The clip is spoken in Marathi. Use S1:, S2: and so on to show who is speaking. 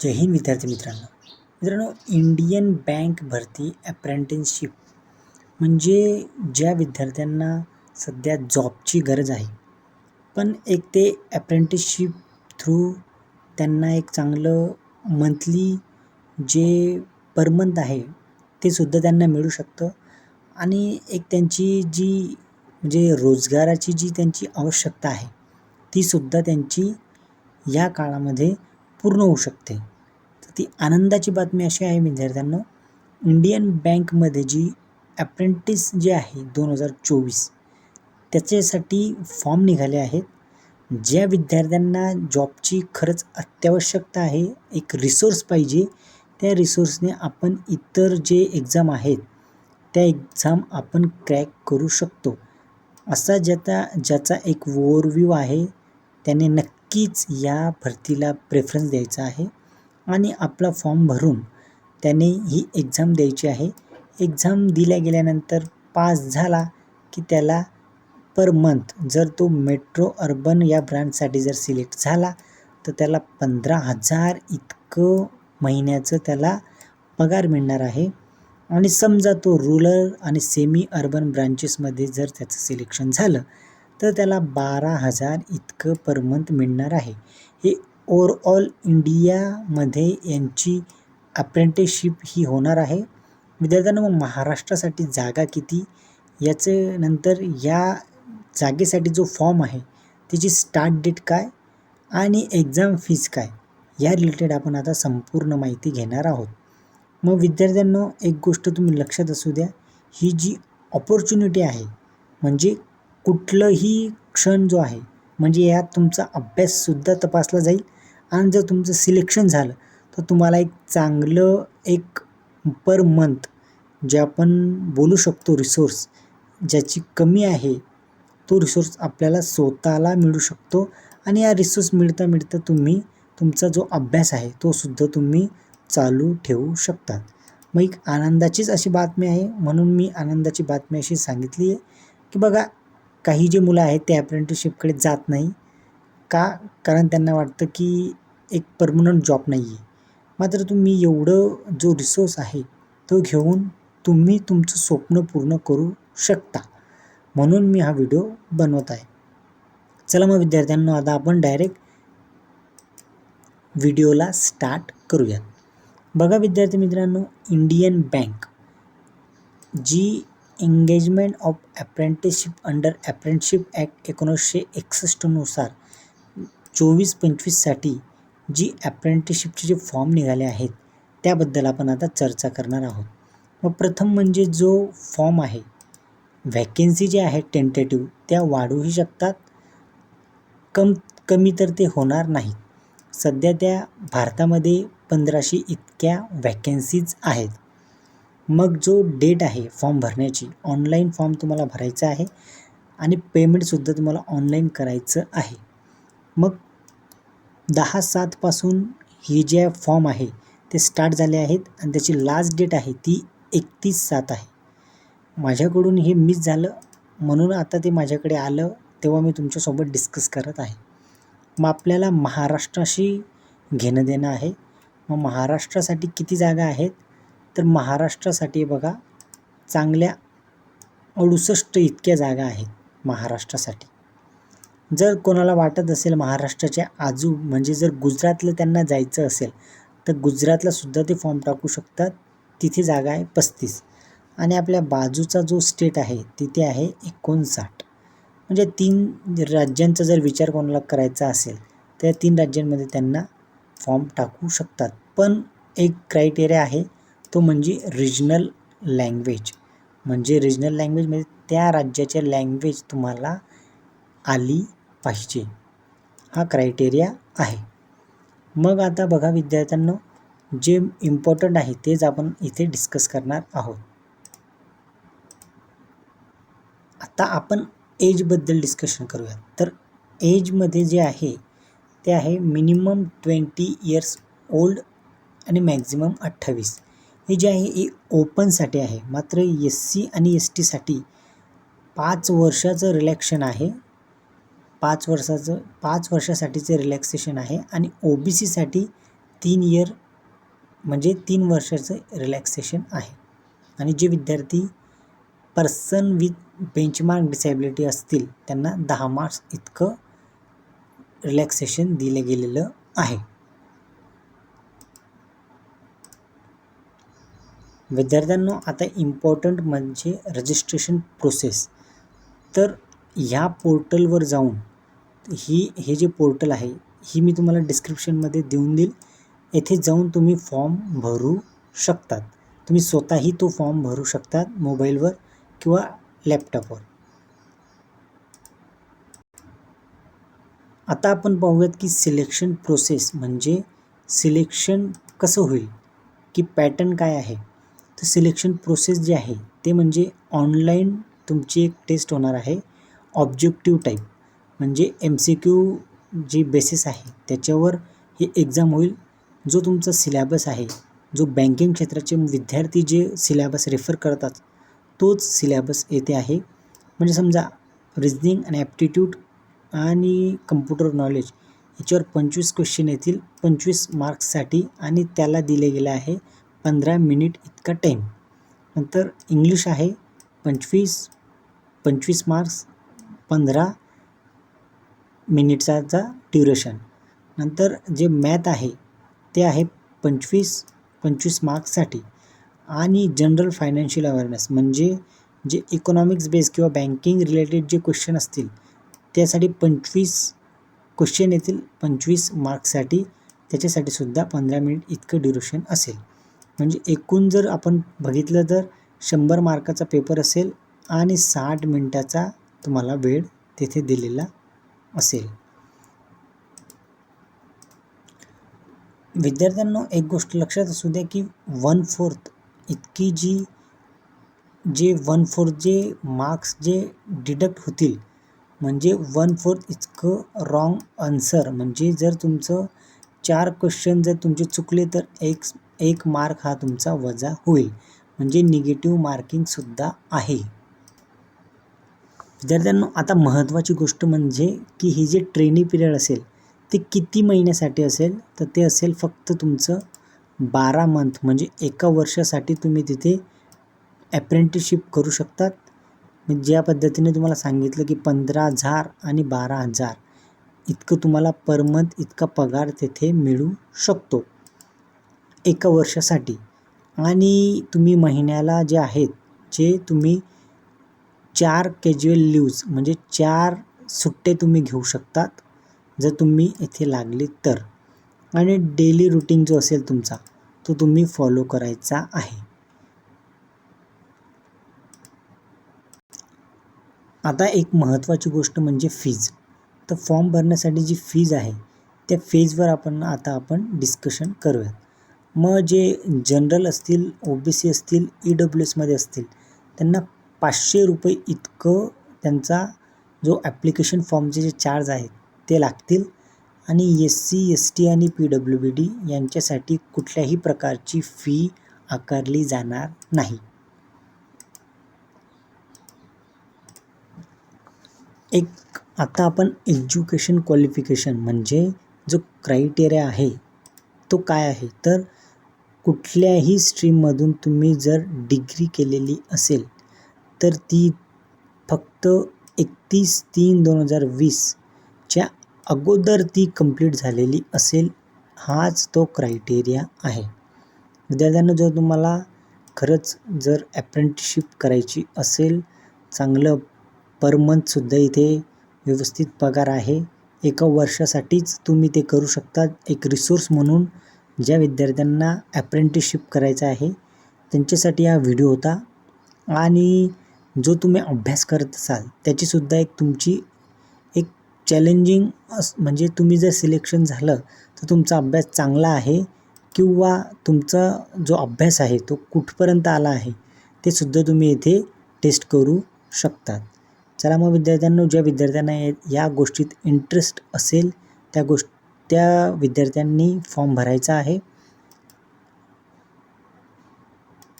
S1: जय हिंद विद्यार्थी मित्रांनो. मित्रांनो इंडियन बँक भरती अप्रेंटिसशिप म्हणजे ज्या विद्यार्थ्यांना सध्या जॉबची गरज आहे पण एक ते अप्रेंटिसशिप थ्रू त्यांना एक चांगलं मंथली जे पर मंथ आहे ते सुद्धा त्यांना मिळू शकतं. आणि एक त्यांची जी म्हणजे रोजगाराची जी त्यांची आवश्यकता आहे तीसुद्धा त्यांची या काळामध्ये पूर्ण होऊ शकते. तर ती आनंदाची बातमी अशी आहे विद्यार्थ्यांना. इंडियन बँकमध्ये जी ॲप्रेंटिस जे आहे दोन हजार चोवीस त्याच्यासाठी फॉर्म निघाले आहेत. ज्या विद्यार्थ्यांना जॉबची खरंच अत्यावश्यकता आहे एक रिसोर्स पाहिजे त्या रिसोर्सने आपण इतर जे एक्झाम आहेत त्या एक्झाम आपण क्रॅक करू शकतो. असा ज्याचा ज्याचा एक ओव्हरव्ह्यू आहे त्याने नक्की नक्कीच या भरतीला प्रेफरन्स द्यायचा आहे आणि आपला फॉर्म भरून त्याने ही एक्झाम द्यायची आहे. एक्झाम दिल्या गेल्यानंतर पास झाला की त्याला पर मंथ जर तो मेट्रो अर्बन या ब्रँडसाठी जर सिलेक्ट झाला तर त्याला पंधरा हजार इतकं महिन्याचं त्याला पगार मिळणार आहे. आणि समजा तो रुरल आणि सेमी अर्बन ब्रांचेसमध्ये जर त्याचं सिलेक्शन झालं तर त्याला बारा हजार इतकं पर मंथ मिळणार आहे. हे ओवरऑल इंडियामध्ये यांची अप्रेंटिसशिप ही होणार आहे. विद्यार्थ्यांना मग महाराष्ट्रासाठी जागा किती? याचे नंतर या जागेसाठी जो फॉर्म आहे त्याची स्टार्ट डेट काय? आणि एक्झाम फीज काय? या रिलेटेड आपण आता संपूर्ण माहिती घेणार आहोत. मग विद्यार्थ्यांना एक गोष्ट तुम्ही लक्षात असू द्या. ही जी ऑपॉर्च्युनिटी आहे म्हणजे कुठलंही क्षण जो आहे म्हणजे यात तुमचा अभ्याससुद्धा तपासला जाईल. आणि जर तुमचं सिलेक्शन झालं तर तुम्हाला एक चांगलं एक पर मंथ जे आपण बोलू शकतो रिसोर्स ज्याची कमी आहे तो रिसोर्स आपल्याला स्वतःला मिळू शकतो. आणि या रिसोर्स मिळता मिळता तुम्ही तुमचा जो अभ्यास आहे तो सुद्धा तुम्ही चालू ठेवू शकतात मग एक आनंदाचीच अशी बातमी आहे म्हणून मी आनंदाची बातमी अशी सांगितली आहे की बघा काही जे मुलं आहेत ते अप्रेंटिसशिपकडे जात नाही. का? कारण त्यांना वाटतं की एक परमनंट जॉब नाही आहे मात्र तुम्ही एवढं जो रिसोर्स आहे तो घेऊन तुम्ही तुमचं स्वप्न पूर्ण करू शकता. म्हणून मी हा व्हिडिओ बनवत आहे. चला मग विद्यार्थ्यांना आता आपण डायरेक्ट व्हिडिओला स्टार्ट करूयात. बघा विद्यार्थी मित्रांनो Indian bank G engagement of apprenticeship under apprenticeship act एकोणीसशे एकसष्टनुसार चोवीस पंचवीससाठी जी अप्रेंटिसशिपचे जे फॉर्म निघाले आहेत त्याबद्दल आपण आता चर्चा करणार आहोत. मग प्रथम म्हणजे जो फॉर्म आहे व्हॅकेन्सी जे आहेत टेंटेटिव्ह त्या वाढूही शकतात. कम कमी तर ते होणार नाहीत सध्या त्या भारतामध्ये पंधराशे इतक्या व्हॅकेन्सीज आहेत. मग जो डेट आहे फॉर्म भरण्याची ऑनलाईन फॉर्म तुम्हाला भरायचा आहे आणि पेमेंटसुद्धा तुम्हाला ऑनलाईन करायचं आहे. मग दहा सातपासून हे जे फॉर्म आहे ते स्टार्ट झाले आहेत आणि त्याची लास्ट डेट आहे ती एकतीस सात आहे. माझ्याकडून हे मिस झालं म्हणून आता ते माझ्याकडे आलं तेव्हा मी तुमच्यासोबत डिस्कस करत आहे. मग आपल्याला महाराष्ट्राशी घेणं देणं आहे. मग महाराष्ट्रासाठी किती जागा आहेत? तर महाराष्ट्रासाठी बघा चांगल्या अडुसष्ट इतक्या जागा आहेत महाराष्ट्रासाठी. जर कोणाला वाटत असेल महाराष्ट्राच्या आजू म्हणजे जर गुजरातला त्यांना जायचं असेल तर गुजरातलासुद्धा ते फॉर्म टाकू शकतात. तिथे जागा आहे पस्तीस. आणि आपल्या बाजूचा जो स्टेट आहे तिथे आहे एकोणसाठ. म्हणजे तीन राज्यांचा जर विचार कोणाला करायचा असेल तर तीन राज्यांमध्ये त्यांना फॉर्म टाकू शकतात. पण एक क्रायटेरिया आहे तो म्हणजे रिजनल लँग्वेज म्हणजे रिजनल लँग्वेज म्हणजे त्या राज्याच्या लँग्वेज तुम्हाला आली पाहिजे. हा क्रायटेरिया आहे. मग आता बघा विद्यार्थ्यांना जे इम्पॉर्टंट आहे तेच आपण इथे डिस्कस करणार आहोत. आता आपण एजबद्दल डिस्कशन करूयात. तर एजमध्ये जे आहे ते आहे मिनिमम ट्वेंटी इयर्स ओल्ड आणि मॅक्झिमम अठ्ठावीस. हे जे आहे हे ओपनसाठी आहे. मात्र एस सी आणि एस टीसाठी पाच वर्षाचं रिलॅक्शन आहे. पाच वर्षाचं पाच वर्षासाठीचे रिलॅक्सेशन आहे आणि ओ बी सीसाठी तीन इयर म्हणजे तीन वर्षाचं रिलॅक्सेशन आहे. आणि जे विद्यार्थी पर्सन विथ बेंचमार्क डिसॅबिलिटी असतील त्यांना दहा मार्क्स इतकं रिलॅक्सेशन दिलं गेलेलं आहे. विद्यार्थ्यांनो आता इम्पॉर्टंट म्हणजे रजिस्ट्रेशन प्रोसेस तर ह्या पोर्टलवर जाऊन ही हे जे पोर्टल आहे ही मी तुम्हाला डिस्क्रिप्शनमध्ये देऊन देईल. येथे जाऊन तुम्ही फॉर्म भरू शकतात. तुम्ही स्वतःही तो फॉर्म भरू शकतात मोबाईलवर किंवा लॅपटॉपवर आता आपण पाहूयात की सिलेक्शन प्रोसेस म्हणजे सिलेक्शन कसं होईल की पॅटर्न काय आहे. तर सिलेक्शन प्रोसेस जे आहे ते म्हणजे ऑनलाईन तुमची एक टेस्ट होणार आहे. ऑब्जेक्टिव्ह टाईप म्हणजे एम सी क्यू जी बेसिस आहे त्याच्यावर ही एक्झाम होईल. जो तुमचा सिलॅबस आहे जो बँकिंग क्षेत्राचे विद्यार्थी जे सिलॅबस रेफर करतात तोच सिलॅबस येथे आहे. म्हणजे समजा रिजनिंग आणि ॲप्टिट्यूड आणि कम्प्युटर नॉलेज याच्यावर पंचवीस क्वेश्चन येतील. पंचवीस मार्क्ससाठी आणि त्याला दिले गेले आहे. पंधरा मिनिट इतका टाईम नंतर इंग्लिश आहे पंचवीस पंचवीस मार्क्स पंधरा मिनिटचा ड्युरेशन नंतर जे मॅथ आहे ते आहे पंचवीस पंचवीस मार्क्ससाठी आणि जनरल फायनान्शियल अवेअरनेस म्हणजे जे इकॉनॉमिक्स बेस किंवा बँकिंग रिलेटेड जे क्वेश्चन असतील त्यासाठी पंचवीस क्वेश्चन येतील पंचवीस मार्क्ससाठी त्याच्यासाठी सुद्धा पंधरा मिनिट इतकं ड्युरेशन असेल. म्हणजे एकूण जर आपण बघितलं तर शंभर मार्काचा पेपर असेल आणि साठ मिनटाचा तुम्हाला वेळ तेथे दिलेला असेल. विद्यार्थ्यांना एक गोष्ट लक्षात असू द्या की वन फोर्थ इतकी जी जे वन फोर्थ जे मार्क्स जे डिडक्ट होतील म्हणजे वन फोर्थ इतकं रॉंग आन्सर म्हणजे जर तुमचं चार क्वेश्चन जर तुमचे चुकले तर एक एक मार्क हा तुमचा वजा होईल. म्हणजे निगेटिव्ह मार्किंगसुद्धा आहे. विद्यार्थ्यांना आता महत्त्वाची गोष्ट म्हणजे की ही जे ट्रेनिंग पिरियड असेल ते किती महिन्यासाठी असेल? तर ते असेल फक्त तुमचं बारा मंथ म्हणजे एका वर्षासाठी तुम्ही तिथे ॲप्रेंटिसशिप करू शकतात. मी ज्या पद्धतीने तुम्हाला सांगितलं की पंधरा हजार आणि बारा हजार इतकं तुम्हाला पर मंथ इतका पगार तेथे मिळू शकतो. एका वर्षासाठी. आणि तुम्ही महिन्याला जे आहेत जे तुम्ही चार कॅज्युअल लीव्ज म्हणजे चार सुट्टे तुम्ही घेऊ शकतात जर तुम्ही इथे लागले तर. आणि डेली रुटीन जो असेल तुमचा तो तुम्ही फॉलो करायचा आहे. आता एक महत्त्वाची गोष्ट म्हणजे फीज तर फॉर्म भरण्यासाठी जी फीज आहे त्या फीजवर आपण आता आपण डिस्कशन करूयात. मग जे जनरल असतील ओ बी सी असतील ई डब्ल्यू एसमध्ये असतील त्यांना पाचशे रुपये इतकं त्यांचा जो ॲप्लिकेशन फॉर्मचे जे चार्ज आहेत ते लागतील. आणि एस सी एस टी आणि पी डब्ल्यू बी डी यांच्यासाठी कुठल्याही प्रकारची फी आकारली जाणार नाही. एक आता आपण एज्युकेशन क्वालिफिकेशन म्हणजे जो क्रायटेरिया आहे तो काय आहे? तर कुठल्याही स्ट्रीममधून तुम्ही जर डिग्री केलेली असेल तर ती फक्त एकतीस तीन दोन हजार वीसच्या अगोदर ती कंप्लीट झालेली असेल हाच तो क्रायटेरिया आहे. विद्यार्थ्यांना जर तुम्हाला खरंच जर ॲप्रेंटिसशिप करायची असेल चांगलं पर मंथसुद्धा इथे व्यवस्थित पगार आहे. एका वर्षासाठीच तुम्ही ते करू शकता. एक रिसोर्स म्हणून ज्या विद्यार्थ्यांना ॲप्रेंटिसशिप करायचं आहे त्यांच्यासाठी हा व्हिडिओ होता. आणि जो तुम्ही अभ्यास करत असाल त्याचीसुद्धा एक तुमची एक चॅलेंजिंग अस म्हणजे तुम्ही जर सिलेक्शन झालं तर तुमचा अभ्यास चांगला आहे किंवा तुमचा जो अभ्यास आहे तो कुठपर्यंत आला आहे ते सुद्धा तुम्ही इथे टेस्ट करू शकतात. चला मग विद्यार्थ्यांना ज्या विद्यार्थ्यांना या गोष्टीत इंटरेस्ट असेल त्या गोष्ट त्या विद्यार्थ्यांनी फॉर्म भरायचा आहे.